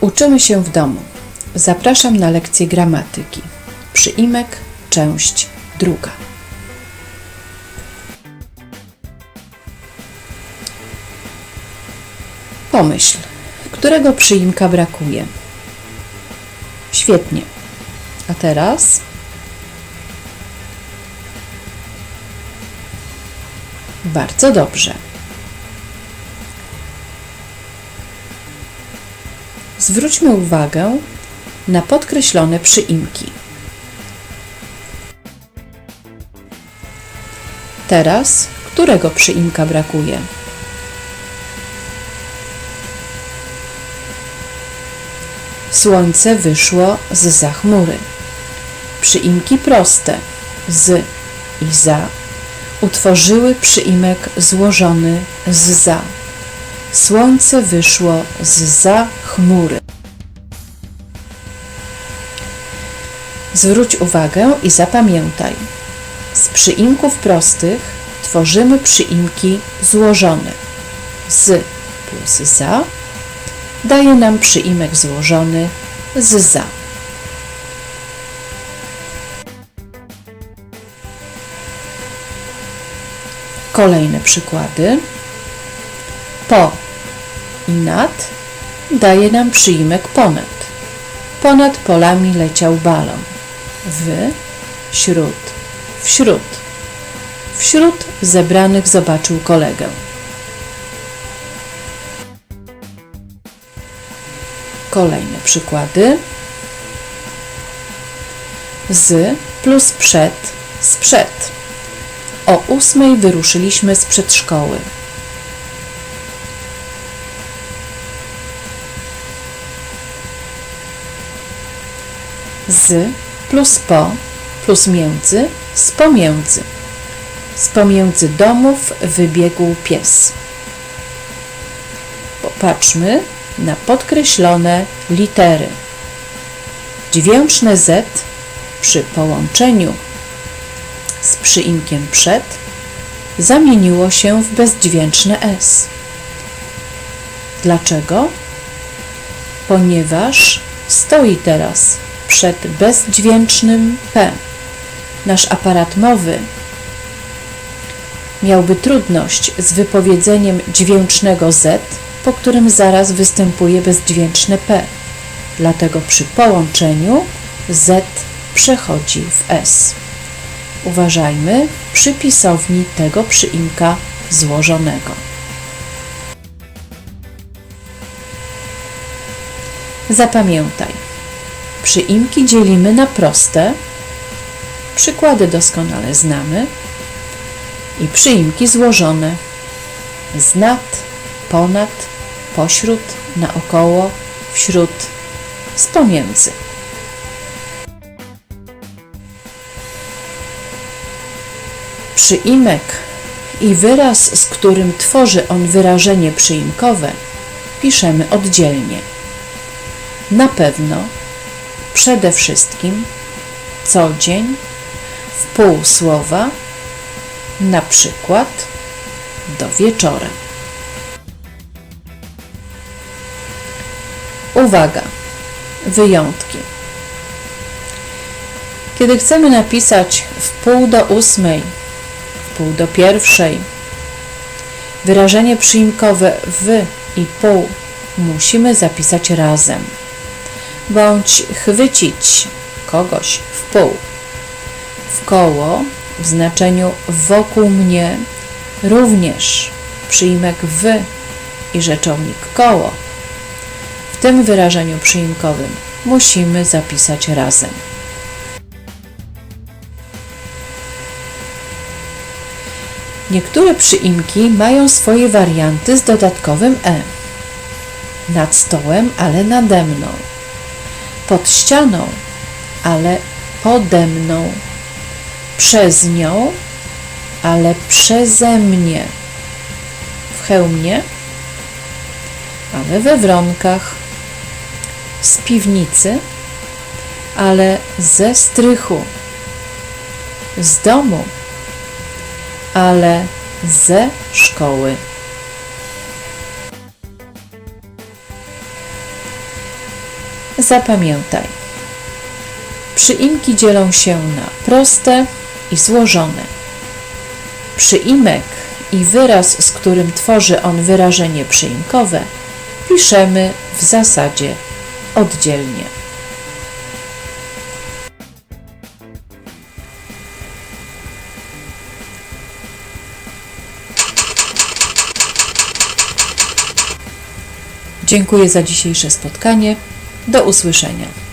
Uczymy się w domu. Zapraszam na lekcję gramatyki. Przyimek, część druga. Pomyśl, którego przyimka brakuje? Świetnie. A teraz? Bardzo dobrze. Zwróćmy uwagę na podkreślone przyimki. Teraz którego przyimka brakuje? Słońce wyszło z za chmury. Przyimki proste z i za utworzyły przyimek złożony z za. Słońce wyszło z za chmury. Zwróć uwagę i zapamiętaj. Z przyimków prostych tworzymy przyimki złożone. Z plus za daje nam przyimek złożony z za. Kolejne przykłady. Po i nad daje nam przyimek ponad. Ponad polami leciał balon. W, śród, wśród. Wśród zebranych zobaczył kolegę. Kolejne przykłady. Z plus przed, sprzed. O ósmej wyruszyliśmy z przedszkoły. Z plus po plus między z pomiędzy. Z pomiędzy domów wybiegł pies. Popatrzmy na podkreślone litery. Dźwięczne Z przy połączeniu z przyimkiem przed zamieniło się w bezdźwięczne S. Dlaczego? Ponieważ stoi teraz przed bezdźwięcznym P. Nasz aparat mowy miałby trudność z wypowiedzeniem dźwięcznego Z, po którym zaraz występuje bezdźwięczne P. Dlatego przy połączeniu Z przechodzi w S. Uważajmy przy pisowni tego przyimka złożonego. Zapamiętaj. Przyimki dzielimy na proste, przykłady doskonale znamy, i przyimki złożone z nad, ponad, pośród, naokoło, wśród, z pomiędzy. Przyimek i wyraz, z którym tworzy on wyrażenie przyimkowe, piszemy oddzielnie. Na pewno, przede wszystkim, co dzień, w pół słowa, na przykład do wieczora. Uwaga! Wyjątki. Kiedy chcemy napisać w pół do ósmej, w pół do pierwszej, wyrażenie przyimkowe w i pół musimy zapisać razem, bądź chwycić kogoś w pół. W koło w znaczeniu wokół mnie również przyimek w i rzeczownik koło w tym wyrażeniu przyimkowym musimy zapisać razem. Niektóre przyimki mają swoje warianty z dodatkowym e. Nad stołem, ale nade mną. Pod ścianą, ale pode mną przez nią, ale przeze mnie. W hełmie, ale we wronkach. Z piwnicy, ale ze strychu. Z domu, ale ze szkoły. Zapamiętaj. Przyimki dzielą się na proste i złożone. Przyimek i wyraz, z którym tworzy on wyrażenie przyimkowe, piszemy w zasadzie oddzielnie. Dziękuję za dzisiejsze spotkanie. Do usłyszenia.